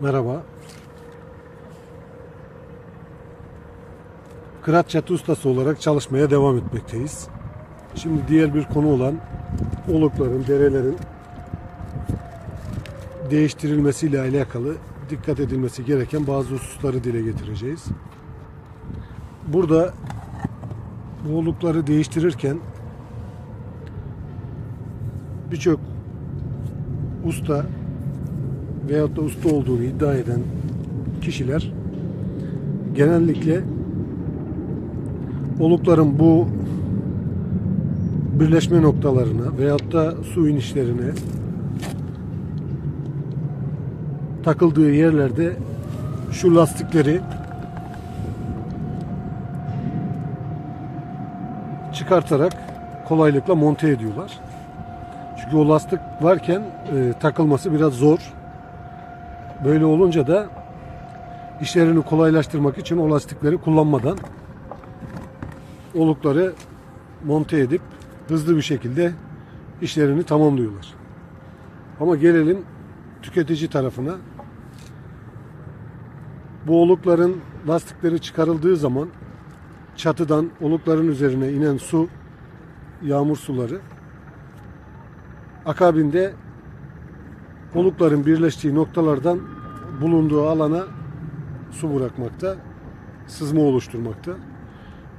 Merhaba. Kıraat çatı ustası olarak çalışmaya devam etmekteyiz. Şimdi diğer bir konu olan olukların, derelerin değiştirilmesiyle alakalı dikkat edilmesi gereken bazı hususları dile getireceğiz. Burada bu olukları değiştirirken birçok usta veyahut da usta olduğunu iddia eden kişiler genellikle olukların bu birleşme noktalarına veyahut da su inişlerine takıldığı yerlerde şu lastikleri çıkartarak kolaylıkla monte ediyorlar. Çünkü o lastik varken e, takılması biraz zor. Böyle olunca da işlerini kolaylaştırmak için o lastikleri kullanmadan olukları monte edip hızlı bir şekilde işlerini tamamlıyorlar. Ama gelelim tüketici tarafına. Bu olukların lastikleri çıkarıldığı zaman çatıdan olukların üzerine inen su, yağmur suları akabinde olukların birleştiği noktalardan bulunduğu alana su bırakmakta, sızma oluşturmakta.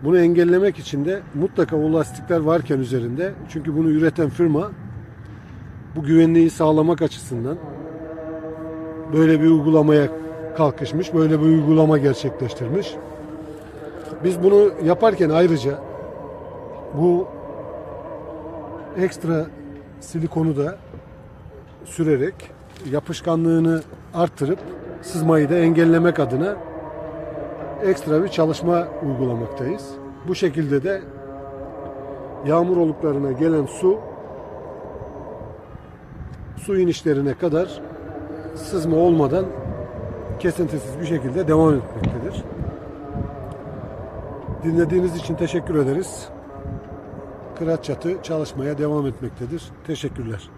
Bunu engellemek için de mutlaka o lastikler varken üzerinde çünkü bunu üreten firma bu güvenliği sağlamak açısından böyle bir uygulamaya kalkışmış, böyle bir uygulama gerçekleştirmiş. Biz bunu yaparken ayrıca bu ekstra silikonu da sürerek yapışkanlığını arttırıp sızmayı da engellemek adına ekstra bir çalışma uygulamaktayız. Bu şekilde de yağmur oluklarına gelen su su inişlerine kadar sızma olmadan kesintisiz bir şekilde devam etmektedir. Dinlediğiniz için teşekkür ederiz. Kıraat çatı çalışmaya devam etmektedir. Teşekkürler.